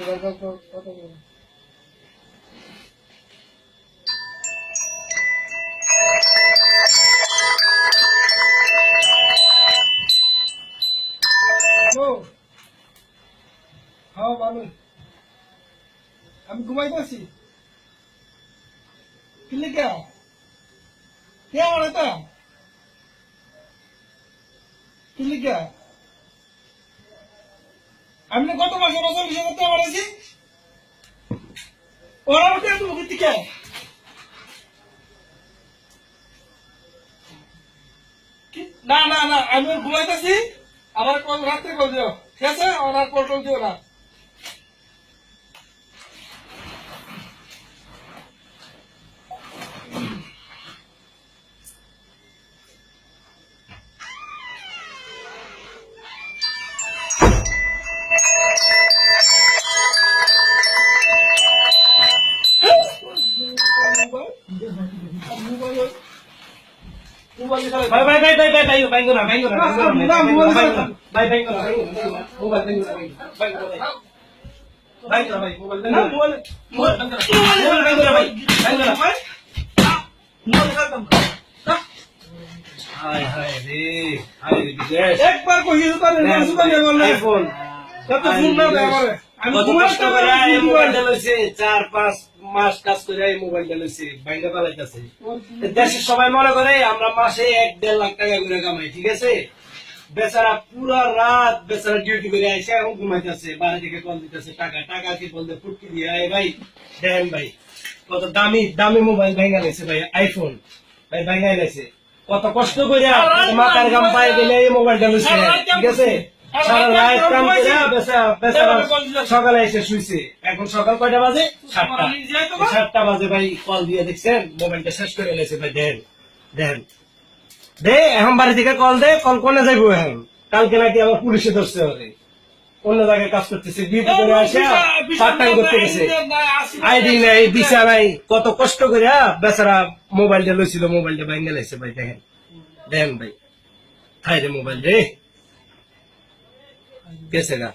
Go, go, go, go, go. খাওয়া ভালো। আমি ঘুমাই পাচ্ছি কিনলে কে কে আমার এটা? কিনলে কে আমি কত মাসে বছর বিষয় করতে আমার আছি ওরা উঠে তুমি কিন্তু না না না, আমি ঘুমাইতেছি আমার কল রাত্রে কল দিও। ঠিক আছে? আমার কল টল দিও না। একবার কইয়ে তো না সুদা নিয়ে বললে কত আমারে আমি কত কষ্ট করে এই মোবাইলটা লইছে চার পাঁচ মাস কাজ করে এই মোবাইলটা লইছে বাইরে পালাইতেছে। দেশের সবাই মনে করে আমরা মাসে এক দেড় লাখ টাকা করে কামাই ঠিক আছে? বেচারা পুরা রাত বেচারা ডিউটি করে আইসে এখন ঘুমাইতেছে বাড়ি থেকে কল দিতেছে টাকা টাকা কি বলতে ফুটকি দিয়ে আয় ভাই দেখেন ভাই। কত দামি দামি মোবাইল ভেঙে লাইছে ভাই আইফোন ভাই ভেঙে কত কষ্ট করে মাথার গাম পায়ে গেলে এই মোবাইলটা লইছে ঠিক আছে? সারা রাত কাম করে বেচারা বেচারা সকালে এসে শুইছে। এখন সকাল কয়টা বাজে? সাতটা। সাতটা বাজে ভাই কল দিয়ে দেখছেন? মোবাইলটা শেষ করে লেছে ভাই দেন দেন। দে এখন বাড়ি থেকে কল দে কল কোনে যাইবো এখন? কালকে নাকি আবার পুলিশে ধরছে ওরে। অন্য জায়গায় কাজ করতেছে ডিউটি করে আসে পার্ট টাইম করতে গেছে। আইডি নাই ভিসা নাই কত কষ্ট করে হ্যাঁ, বেচারা মোবাইলটা লইছিল মোবাইলটা ভাঙ্গে লাইছে ভাই দেখেন। দেখেন ভাই খাই রে মোবাইল রে। গেছে গা